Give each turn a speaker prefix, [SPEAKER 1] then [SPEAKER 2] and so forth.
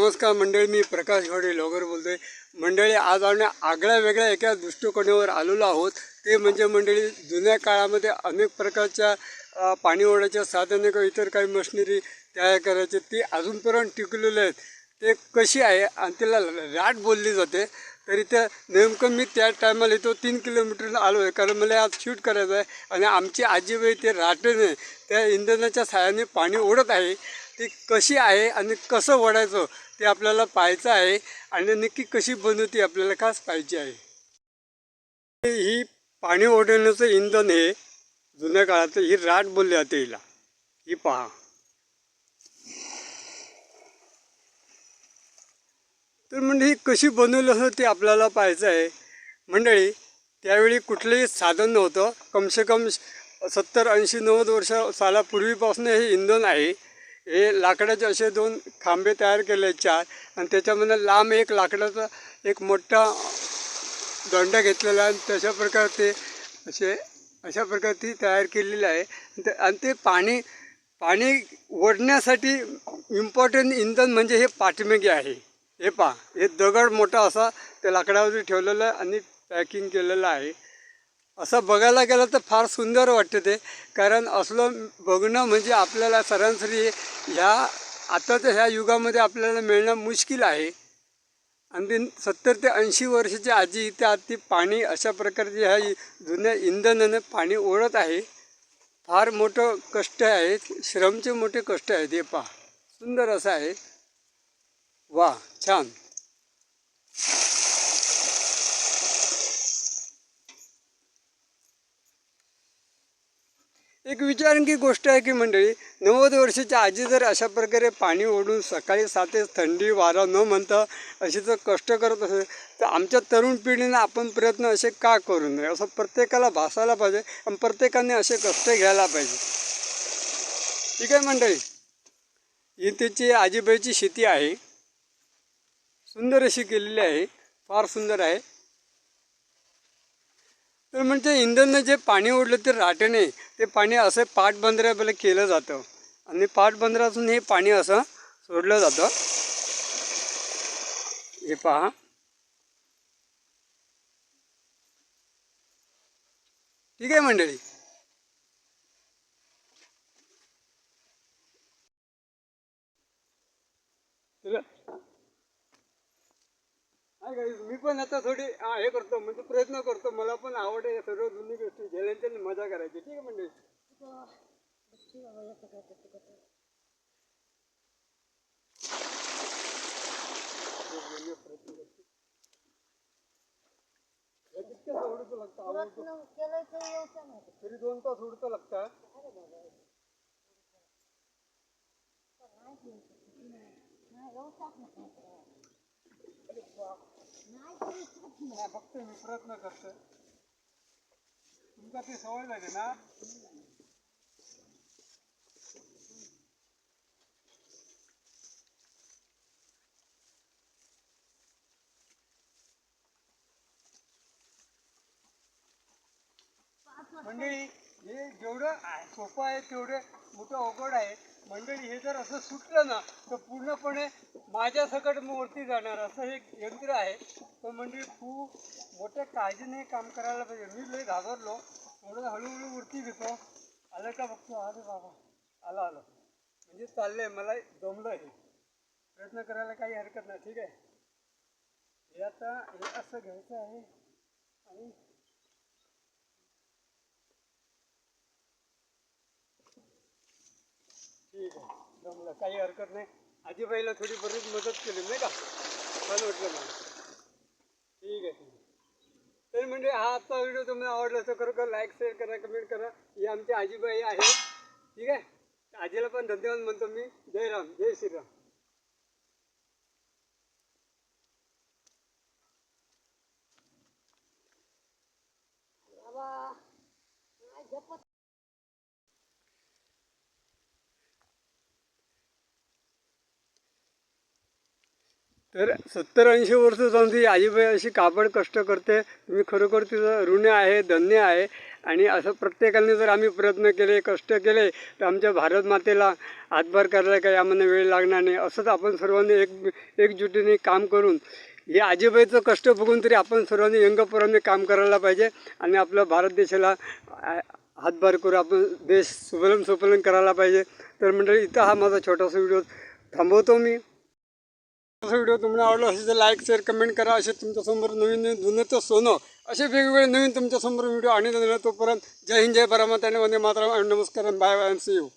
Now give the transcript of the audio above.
[SPEAKER 1] नमस्कार मंडळी मी प्रकाश घोडे लोगर बोलतोय. मंडळी आज आम्ही आगळ्या वेगळ्या एका दृष्टिकोनावर आलेलो आहोत. ते म्हणजे मंडळी जुन्या काळामध्ये अनेक प्रकारच्या पाणी ओढायच्या साधने किंवा इतर काही मशिनरी तयार करायचे. ती अजूनपर्यंत टिकलेले आहेत. ते कशी आहे आणि तिला राट बोलली जाते. तरी त्या नेमकं मी त्या टायमाला इथं तीन किलोमीटरला आलो आहे. कारण मला आज शूट करायचं आहे आणि आमची आजीबाई ते राटेने त्या इंधनाच्या साहाय्याने पाणी ओढत आहे. ती कशी आहे आणि कसं वडायचं ते आपल्याला पाहायचं आहे आणि नक्की कशी बनवते आपल्याला खास पाहिजे आहे. ही पाणी ओढण्याचं इंधन हे जुन्या काळात ही राट बोलली जाते हिला. ही पहा. तर म्हणजे ही कशी बनवलं असं ते आपल्याला पाहायचं आहे. मंडळी त्यावेळी कुठलंही साधन नव्हतं. कमसे कम सत्तर ऐंशी नव्वद वर्ष सालापूर्वीपासून हे इंधन आहे. हे लाकडाचे असे दोन खांबे तयार केले चार आणि त्याच्यामध्ये लांब एक लाकडाचा एक मोठा दंड घेतलेला आहे. आणि तशा प्रकारे ते असे अशा प्रकारे ती तयार केलेली आहे. आणि ते- आणि ते पाणी पाणी ओढण्यासाठी इम्पॉर्टंट इंधन म्हणजे हे पाठमेगे आहे. हे पहा हे दगड मोठा असा त्या लाकडावरती ठेवलेलं आहे आणि पॅकिंग केलेलं आहे. असं बघायला गेलं तर फार सुंदर वाटतं ते. कारण असलं बघणं म्हणजे आपल्याला सरासरी ह्या आताच्या ह्या युगामध्ये आपल्याला मिळणं मुश्किल आहे. आणि ते सत्तर ते ऐंशी वर्षाची आजी इथे ती पाणी अशा प्रकारचे ह्या जुन्या इंधनानं पाणी ओढत आहे. फार मोठं कष्ट आहे श्रमचे मोठे कष्ट आहेत हे पहा. सुंदर असं आहे. वा छान. एक विचारांकी गोष्ट आहे की मंडळी नव्वद वर्षाची आजी जर अशा प्रकारे पाणी ओढून सकाळी सातेच थंडी वारा न म्हणता अशी जर कष्ट करत असेल तर आमच्या तरुण पिढीनं आपण प्रयत्न असे का करू नये? असं प्रत्येकाला भासायला पाहिजे आणि प्रत्येकाने असे कष्ट घ्यायला पाहिजे. ठीक आहे मंडळी? ही त्याची आजीबाईची शेती आहे. सुंदर अशी केलेली आहे. फार सुंदर आहे. तर म्हणजे इंधननं जे पाणी ओढलं ते राटेने ते पाणी असं पाटबंधाऱ्याला केलं जातं. आणि पाठबंदरातून हे पाणी असं सोडलं जातं. हे पहा. ठीक आहे मंडळी? तर मी पण आता थोडी हे करतो म्हणजे प्रयत्न करतो. मला पण आवड आहे सर्व जुनी गोष्टी. झेलायच्या मजा करायची ठीक आहे म्हणजे
[SPEAKER 2] केलं तरी
[SPEAKER 1] दोन तास उडतं लागतं
[SPEAKER 2] नाही नाही
[SPEAKER 1] प्रयत्न करतो तुमका ती सवय ना हे जेवढं सोपं आहे तेवढं मोठं अवघड आहे. मंडळी हे जर असं सुटलं ना तर पूर्णपणे माझ्या सकट मग वरती जाणार असं हे एक यंत्र आहे. तर मंडळी खूप मोठ्या काळजीने काम करायला पाहिजे. मी लय घाबरलो. थोडं हळूहळू वरती घेतो. आलं का बघतो? अरे बाबा. आलं आलं. म्हणजे चाललंय मला जमलं हे प्रयत्न करायला काही हरकत नाही. ठीक आहे? हे आता हे असं घ्यायचं आहे आणि ठीक आहे जमलं काही हरकत नाही. आजीबाईला थोडी बरीच मदत केली नाही का? छान वाटलं मला. ठीक आहे ठीक आहे. तर म्हणजे हा आजचा व्हिडिओ तुम्हाला आवडला तर खरोखर लाईक शेअर करा कमेंट करा. ही आमची आजीबाई आहे. ठीक आहे? आजीला पण धन्यवाद म्हणतो मी. जय राम जय श्रीराम
[SPEAKER 2] बाबा नाही जपत
[SPEAKER 1] तर सत्तर ऐंशी वर्ष जाऊन ती आजीबाई अशी काबड कष्ट करते. मी खरोखर तिचं ऋण आहे धन्य आहे. आणि असं प्रत्येकाने जर आम्ही प्रयत्न केले कष्ट केले तर आमच्या भारत मातेला हातभार करायला काही आम्हाला वेळ लागणार नाही. असंच आपण सर्वांनी एक एकजुटीने काम करून हे आजीबाईचं कष्ट बघून तरी आपण सर्वांनी यंगपोरांनी काम करायला पाहिजे. आणि आपल्या भारत देशाला हातभार करू आपण देश सुफलन सुफलन करायला पाहिजे. तर मंडळी इथं हा माझा छोटासा व्हिडिओ थांबवतो मी. व्हिडिओ तुम्हाला आवडला असेल तर लाईक शेअर कमेंट करा. असे तुमच्यासमोर नवीन नवीन जुनं तर सोनं. असे वेगवेगळे नवीन तुमच्यासमोर व्हिडिओ आणि तोपर्यंत जय हिंद जय परामाताने वंदे मातरम आणि नमस्कार बाय बाय सी यू